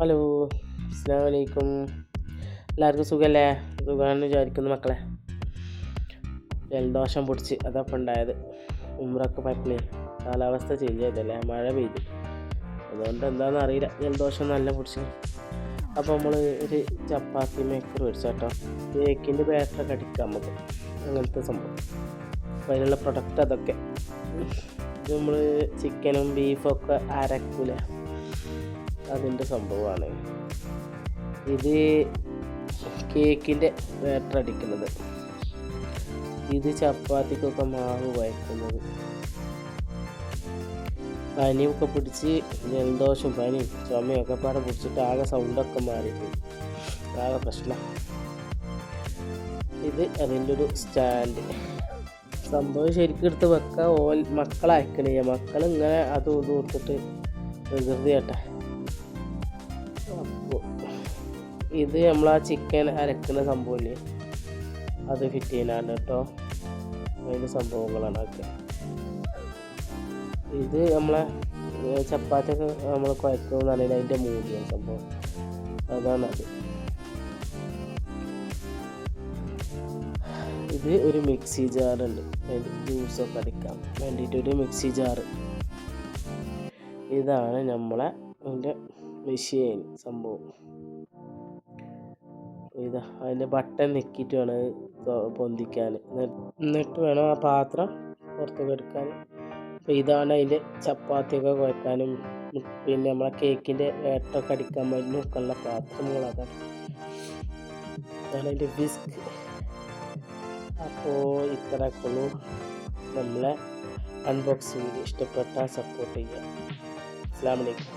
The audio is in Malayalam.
ഹലോ അസ്സാം വലൈക്കും എല്ലാവർക്കും സുഖമല്ലേ സുഖമാണെന്ന് വിചാരിക്കുന്നു മക്കളെ. ജലദോഷം പൊടിച്ച് അതപ്പം ഉണ്ടായത്. ഉമ്രൊക്കെ പറ്റില്ലേ കാലാവസ്ഥ ചേഞ്ച് ചെയ്തല്ലേ മഴ പെയ്തു. അതുകൊണ്ട് എന്താണെന്ന് അറിയില്ല. ജലദോഷം നല്ല പൊടിച്ച്. അപ്പോൾ നമ്മൾ ഒരു ചപ്പാത്തി മേക്കർ മേടിച്ചാട്ടോ കേക്കിന്റെ ബാറ്ററൊക്കെ അടിക്കാം നമുക്ക്. അങ്ങനത്തെ സംഭവം. അപ്പോൾ അതിനുള്ള പ്രൊഡക്റ്റ് അതൊക്കെ. നമ്മൾ ചിക്കനും ബീഫൊക്കെ അരക്കൂല? അതിന്റെ സംഭവമാണ്. ഇത് കേക്കിന്റെ ബാറ്റർ അടിക്കുന്നത്. ഇത് ചപ്പാത്തിക്കൊക്കെ മാവ് വയക്കുന്നത്. പനിയൊക്കെ പിടിച്ച് ജലദോഷം പനിയും ചുമയൊക്കെ പാടെ പിടിച്ചിട്ട് ആകെ സൗണ്ടൊക്കെ മാറിയിട്ട് ആകെ പ്രശ്നം. ഇത് അതിന്റെ ഒരു സ്റ്റാൻഡ് സംഭവം ശരിക്കും എടുത്ത് വെക്കാൻ ഓൽ മക്കളയക്കണില്ല മക്കൾ ഇങ്ങനെ അത് ഇതും കൊടുത്തിട്ട് പ്രകൃതി കേട്ടെ ഇത് നമ്മൾ ആ ചിക്കൻ അരക്കുന്ന സംഭവമില്ലേ അത് ഫിറ്റ് ചെയ്യാനാണ് കേട്ടോ അതിന്റെ സംഭവങ്ങളാണ് ഒക്കെ ഇത് നമ്മളെ ചപ്പാത്തി ചപ്പാത്തിയൊക്കെ നമ്മൾ കുഴക്കുന്നതാണെങ്കിൽ അതിന്റെ മൂടിയാണ് സംഭവം. അതാണത് ഇത് ഒരു മിക്സി ജാറുണ്ട് ജ്യൂസൊക്കെ അടിക്കാൻ വേണ്ടിയിട്ട് ഒരു മിക്സി ജാറ് ഇതാണ് നമ്മളെ അതിന്റെ മെഷീൻ സംഭവം. ഇതാ അതിന്റെ ബട്ടൺ നെക്കിയിട്ട് വേണം പൊന്തിക്കാൻ എന്നിട്ട് വേണം ആ പാത്രം പുറത്തേക്ക് എടുക്കാൻ അപ്പോൾ ഇതാണ് അതിന്റെ ചപ്പാത്തിയൊക്കെ കുഴക്കാനും പിന്നെ നമ്മളെ കേക്കിന്റെ ഏട്ടൊക്കെ അടിക്കാൻ വേണ്ടി ഒക്കെ ഉള്ള പാത്രങ്ങൾ അതാണ്. അതിന്റെ വിസ്ക് അപ്പോൾ ഇത്രയൊക്കെ ഉള്ളൂ. നമ്മളെ അൺബോക്സിംഗ് ഇഷ്ടപ്പെട്ടാൽ സപ്പോർട്ട് ചെയ്യുക. അസ്സാം വലൈക്കും